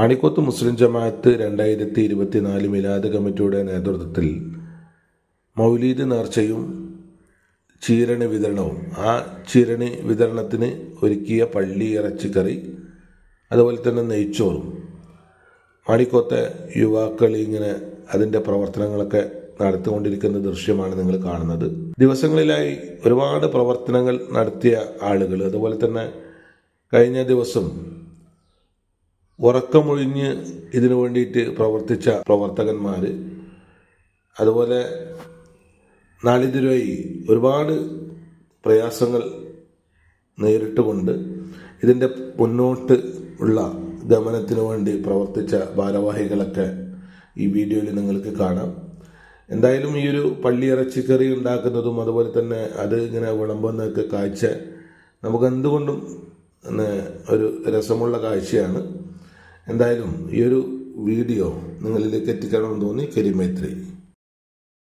മാണിക്കോത്ത് മുസ്ലിം ജമാഅത്ത് രണ്ടായിരത്തി ഇരുപത്തിനാല് മിലാദ് കമ്മിറ്റിയുടെ നേതൃത്വത്തിൽ മൗലീദ് നേർച്ചയും ചീരണി വിതരണവും ആ ചീരണി വിതരണത്തിന് ഒരുക്കിയ പള്ളി ഇറച്ചിക്കറി അതുപോലെ തന്നെ നെയ്ച്ചോറും. മണിക്കോത്തെ യുവാക്കൾ ഇങ്ങനെ അതിന്റെ പ്രവർത്തനങ്ങളൊക്കെ നടത്തിക്കൊണ്ടിരിക്കുന്ന ദൃശ്യമാണ് നിങ്ങൾ കാണുന്നത്. ദിവസങ്ങളിലായി ഒരുപാട് പ്രവർത്തനങ്ങൾ നടത്തിയ ആളുകൾ അതുപോലെ തന്നെ കഴിഞ്ഞ ദിവസം ഉറക്കമൊഴിഞ്ഞ് ഇതിനു വേണ്ടിയിട്ട് പ്രവർത്തിച്ച പ്രവർത്തകന്മാർ അതുപോലെ നാളിതുരായി ഒരുപാട് പ്രയാസങ്ങൾ നേരിട്ടുകൊണ്ട് ഇതിന്റെ മുന്നോട്ട് ഉള്ള ഗമനത്തിനു വേണ്ടി പ്രവർത്തിച്ച ഭാരവാഹികളൊക്കെ ഈ വീഡിയോയിൽ നിങ്ങൾക്ക് കാണാം. എന്തായാലും ഈ ഒരു പള്ളിയിറച്ചിക്കറി ഉണ്ടാക്കുന്നതും അതുപോലെ തന്നെ അത് ഇങ്ങനെ വിളമ്പുന്നതൊക്കെ കാഴ്ച നമുക്ക് എന്തുകൊണ്ടും ഒരു രസമുള്ള കാഴ്ചയാണ്. എന്തായാലും ഈ ഒരു വീഡിയോ നിങ്ങളിലേക്ക് എത്തിക്കണമെന്ന് തോന്നി. കരിമൈത്രി